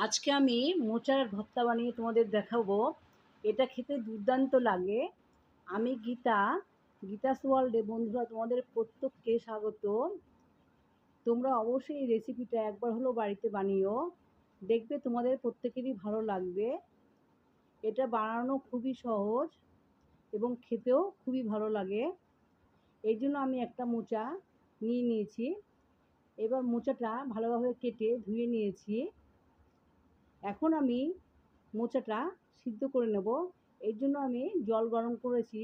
আজকে আমি মোচার ভর্তা বানিয়ে তোমাদের দেখাবো। এটা খেতে দুর্দান্ত লাগে। আমি গীতা, গীতাস ওয়ার্ল্ডে বন্ধুরা তোমাদের প্রত্যেককে স্বাগত। তোমরা অবশ্যই এই রেসিপিটা একবার হলো বাড়িতে বানিও। দেখবে তোমাদের প্রত্যেকেরই ভালো লাগবে। এটা বানানো খুবই সহজ এবং খেতেও খুবই ভালো লাগে। এই জন্য আমি একটা মোচা নিয়ে নিয়েছি। এবার মোচাটা ভালোভাবে কেটে ধুয়ে নিয়েছি। এখন আমি মোচাটা সিদ্ধ করে নেব। এর জন্য আমি জল গরম করেছি।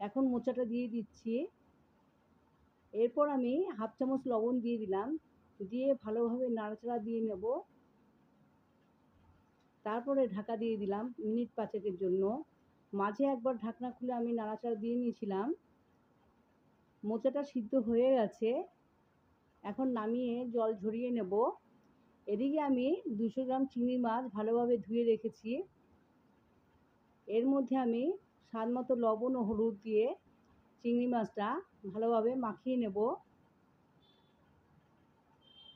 এখন মোচাটা দিয়ে দিচ্ছি। এরপর আমি হাফ চামচ লবণ দিয়ে দিলাম। দিয়ে ভালোভাবে নাড়াচাড়া দিয়ে নেব। তারপরে ঢাকা দিয়ে দিলাম মিনিট পাঁচেকের জন্য। মাঝে একবার ঢাকনা খুলে আমি নাড়াচাড়া দিয়ে নিয়েছিলাম। মোচাটা সিদ্ধ হয়ে গেছে। এখন নামিয়ে জল ঝরিয়ে নেব। এদিকে আমি দুশো গ্রাম চিংড়ি মাছ ভালোভাবে ধুয়ে রেখেছি। এর মধ্যে আমি স্বাদ মতো লবণ ও হলুদ দিয়ে চিংড়ি মাছটা ভালোভাবে মাখিয়ে নেব।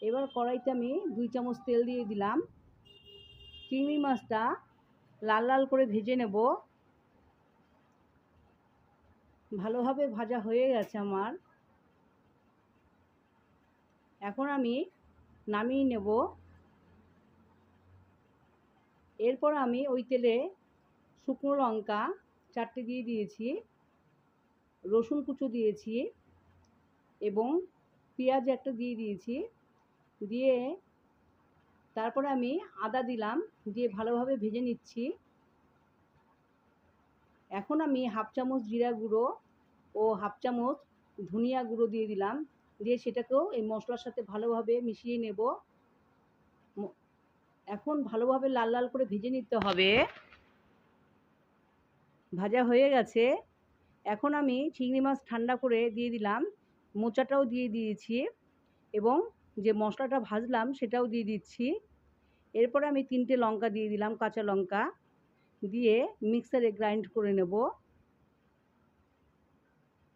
এবার কড়াইতে আমি দুই চামচ তেল দিয়ে দিলাম। চিংড়ি মাছটা লাল লাল করে ভেজে নেব। ভালোভাবে ভাজা হয়ে গেছে আমার। এখন আমি নামিয়ে নেব। এরপর আমি ওই তেলে শুকনো লঙ্কা চারটে দিয়ে দিয়েছি, রসুন কুচো দিয়েছি এবং পেঁয়াজ একটা দিয়ে দিয়েছি। দিয়ে তারপরে আমি আদা দিলাম, দিয়ে ভালোভাবে ভেজে নিচ্ছি। এখন আমি হাফ চামচ জিরা গুঁড়ো ও হাফ চামচ ধনিয়া গুঁড়ো দিয়ে দিলাম। দিয়ে সেটাকেও এই মশলার সাথে ভালোভাবে মিশিয়ে নেব। এখন ভালোভাবে লাল লাল করে ভেজে নিতে হবে। ভাজা হয়ে গেছে। এখন আমি চিংড়ি মাছ ঠান্ডা করে দিয়ে দিলাম। মোচাটাও দিয়ে দিয়েছি এবং যে মশলাটা ভাজলাম সেটাও দিয়ে দিচ্ছি। এরপরে আমি তিনটে লঙ্কা দিয়ে দিলাম, কাঁচা লঙ্কা। দিয়ে মিক্সারে গ্রাইন্ড করে নেব।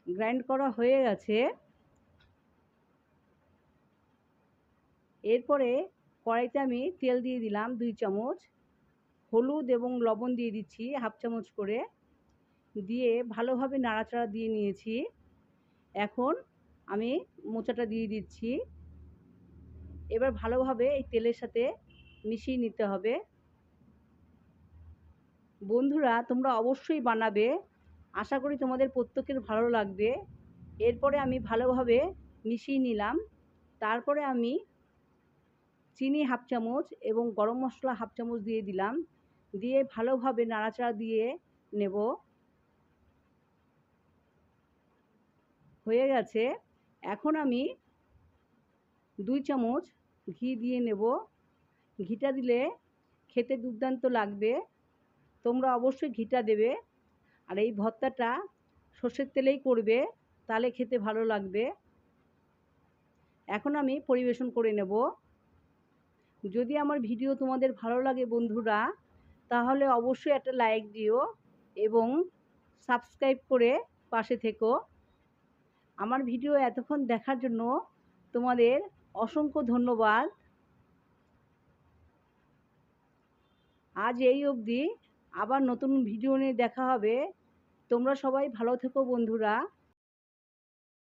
গ্রাইন্ড করা হয়ে গেছে। এরপরে কড়াইতে আমি তেল দিয়ে দিলাম দুই চামচ। হলুদ এবং লবণ দিয়ে দিচ্ছি হাফ চামচ করে। দিয়ে ভালোভাবে নাড়াচাড়া দিয়ে নিয়েছি। এখন আমি মোচাটা দিয়ে দিচ্ছি। এবার ভালোভাবে এই তেলের সাথে মিশিয়ে নিতে হবে। বন্ধুরা, তোমরা অবশ্যই বানাবে। আশা করি তোমাদের প্রত্যেকের ভালো লাগবে। এরপরে আমি ভালোভাবে মিশিয়ে নিলাম। তারপরে আমি চিনি হাফ চামচ এবং গরম মশলা হাফ চামচ দিয়ে দিলাম। দিয়ে ভালোভাবে নাড়াচাড়া দিয়ে নেব। হয়ে গেছে। এখন আমি দুই চামচ ঘি দিয়ে নেব। ঘিটা দিলে খেতে দুর্দান্ত লাগবে। তোমরা অবশ্যই ঘিটা দেবে। আর এই ভর্তাটা সর্ষের তেলেই করবে, তাহলে খেতে ভালো লাগবে। এখন আমি পরিবেশন করে নেব। যদি আমার ভিডিও তোমাদের ভালো লাগে বন্ধুরা, তাহলে অবশ্যই একটা লাইক দিও এবং সাবস্ক্রাইব করে পাশে থেকো। আমার ভিডিও এতক্ষণ দেখার জন্য তোমাদের অসংখ্য ধন্যবাদ। আজ এই অবধি আবার নতুন ভিডিও নিয়ে দেখা হবে। তোমরা সবাই ভালো থেকো বন্ধুরা।